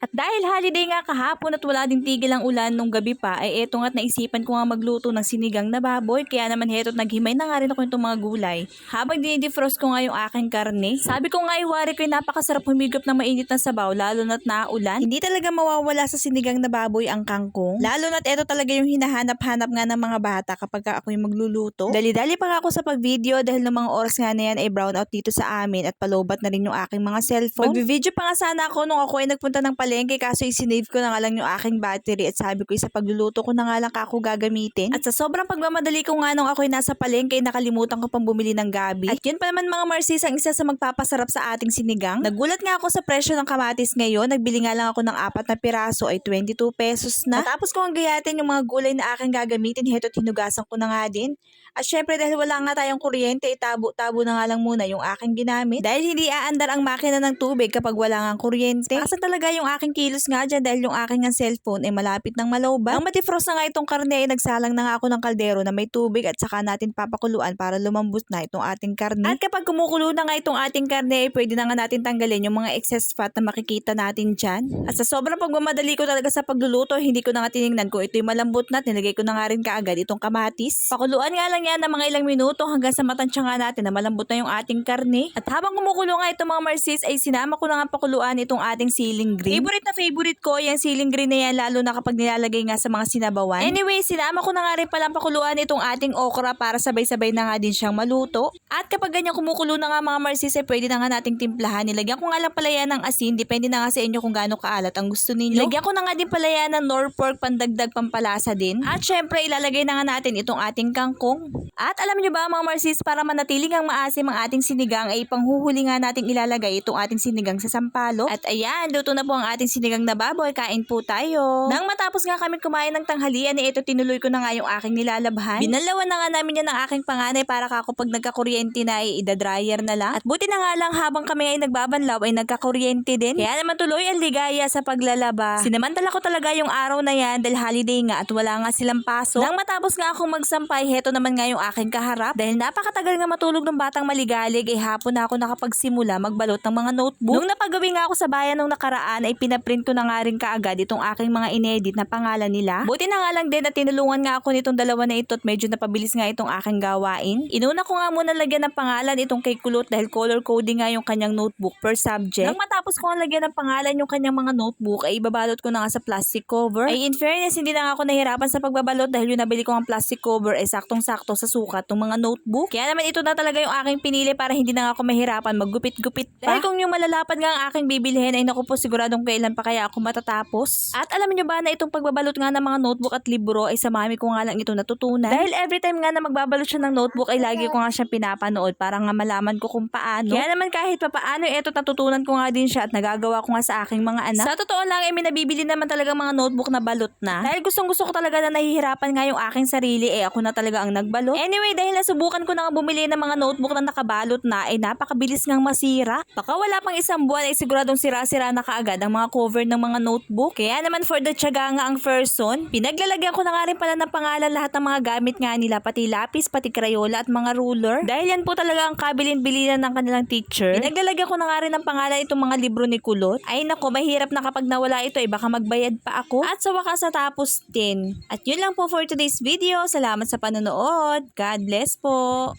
At dahil holiday nga kahapon at wala din tigil ang ulan nung gabi pa, ay eto nga't naisipan ko nga magluto ng sinigang na baboy. Kaya naman heto't naghimay na nga rin ako itong mga gulay. Habang dinidefrost ko nga yung aking karne, sabi ko nga iwari ko napakasarap humigop ng mainit na sabaw lalo na't naulan. Hindi talaga mawawala sa sinigang na baboy ang kangkong. Lalo na't eto talaga yung hinahanap-hanap nga ng mga bata kapag ka ako yung magluluto. Dali-dali pa nga ako sa pag-video dahil ng mga oras nga na yan ay brown out dito sa amin at palobat na rin yung aking mga cellphone. Mag-video pa nga sana ako nung ako ay nagpunta ng palengke kaso isinave ko na nga lang yung aking battery at sabi ko sa pagluluto ko na nga lang ako gagamitin. At sa sobrang pagmamadali ko nga nung ako ay nasa palengke nakalimutan ko pang bumili ng gabi. At yun pa naman mga Marcis ang isa sa magpapasarap sa ating sinigang. Nagulat nga ako sa presyo ng kamatis ngayon. Nagbili nga lang ako ng apat na piraso ay 22 pesos na. Tapos ko ang gayatin yung mga gulay na aking gagamitin. Heto tinugasan ko na nga din. At syempre dahil wala nga tayong kuryente, itabo-tabo na nga lang muna yung aking ginamit. Dahil hindi aandar ang makina ng tubig kapag wala nga kuryente. Asa talaga yung aking kilos nga dyan dahil yung aking nga cellphone ay malapit ng malawban. Nang matifrost na nga itong karne ay nagsalang na nga ako ng kaldero na may tubig at saka natin papakuluan para lumambot na itong ating karne. At kapag kumukulo na nga itong ating karne ay pwede na nga natin tanggalin yung mga excess fat na makikita natin dyan. At sa sobrang pagmamadali ko talaga sa pagluluto, hindi ko na nga tinignan ko ito'y malambot na. Nilagay ko na nga rin kaagad itong kamatis. Pakuluan nga lang yan ng mga ilang minuto hanggang sa matansya nga natin na malambot na yung ating karne. At habang kumukulo nga itong mga marsis ay sinama ko na nga pakuluan itong ating ceiling green. Favorite na favorite ko yung ceiling green na yan lalo na kapag nilalagay nga sa mga sinabawan. Anyway, sinama ko na nga rin palang pakuluan itong ating okra para sabay-sabay na nga din siyang maluto. At kapag ganyan kumukulo na nga mga marsis ay pwede na nga nating timplahan. Nilagyan ko nga lang pala yan ng asin. Depende na nga sa inyo kung gaano kaalat ang gusto ninyo. Nilagyan ko na nga din pala yan ng nor pork pandagdag pampalasa din. At syempre ilalagay na nga natin itong ating kangkong. At alam nyo ba mga marsis, para manatiling ang maasim ang ating sinigang ay panghuhuli nga nating ilalagay itong ating sinigang sa sampalo. At ayan, luto na po ang ating sinigang na baboy. Kain po tayo. Nang matapos nga kami kumain ng tanghalian, eh, ito tinuloy ko na nga yung aking nilalabhan. Binalawan na nga namin yan ng aking panganay para kako pag nagkakuryente na ay idadryer na lang. At buti na nga lang habang kami ay nagbabanlaw ay nagkakuryente din. Kaya naman tuloy ang ligaya sa paglalaba. Sinamantala ko talaga yung araw na yan dahil holiday nga at wala nga silang pasok. Nang matapos nga akong magsampay, heto naman nga yung aking kaharap. Dahil napakatagal nga matulog ng batang maligalig, ay hapon na ako nakapagsimula magbalot ng mga notebook. Nung napagawi nga ako sa bayan nung nakaraan, ay pinaprint ko na nga rin kaagad itong aking mga inedit na pangalan nila. Buti na nga lang din at tinulungan nga ako nitong dalawa na ito at medyo napabilis nga itong aking gawain. Inuna ko nga muna lagyan ng pangalan itong kay Kulot dahil color coding nga yung kanyang notebook per subject. Nang matapos ko nga lagyan ng pangalan yung kanyang mga notebook, ay ibabalot ko na nga sa plastic cover. Ay in fairness, hindi na nga ako nahirapan sa pagbabalot dahil yung nabili ko ang plastic cover ay saktong-sakto sa sukat ng mga notebook. Kaya naman ito na talaga yung aking pinili para hindi na nga ako mahirapan maggupit-gupit pa. Dahil kung yung malalapad nga ang aking bibilhin ay naku po siguradong kailan pa kaya ako matatapos. At alam niyo ba na itong pagbabalot nga ng mga notebook at libro ay sa mami ko nga lang ito natutunan. Dahil every time nga na magbabalot siya ng notebook ay lagi ko nga siyang pinapanood para nga malaman ko kung paano. Kaya naman kahit pa paano ito natutunan ko nga din siya at nagagawa ko nga sa aking mga anak. Sa totoo lang ay may nabibili naman talaga mga notebook na balot na. Dahil gustong gusto ko talaga na nahihirapan nga yung aking sarili eh ako na talaga ang nagbalot. Anyway dahil nasubukan ko na nga bumili ng mga notebook na nakabalot na ay napakabilis ngang masira. Baka wala pang isang buwan ay siguradong sira-sira na kaagad ang mga cover ng mga notebook. Kaya naman for the tiyaga nga ang person, pinaglalagyan ko na nga rin pala ng pangalan lahat ng mga gamit nga nila pati lapis, pati crayola at mga ruler. Dahil yan po talaga ang kabilin-bilinan ng kanilang teacher. Pinaglalagyan ko na nga rin ng pangalan itong mga libro ni Kulot. Ay nako, mahirap na kapag nawala ito ay baka magbayad pa ako. At sa wakas natapos din. At yun lang po for today's video. Salamat sa panonood. God bless po.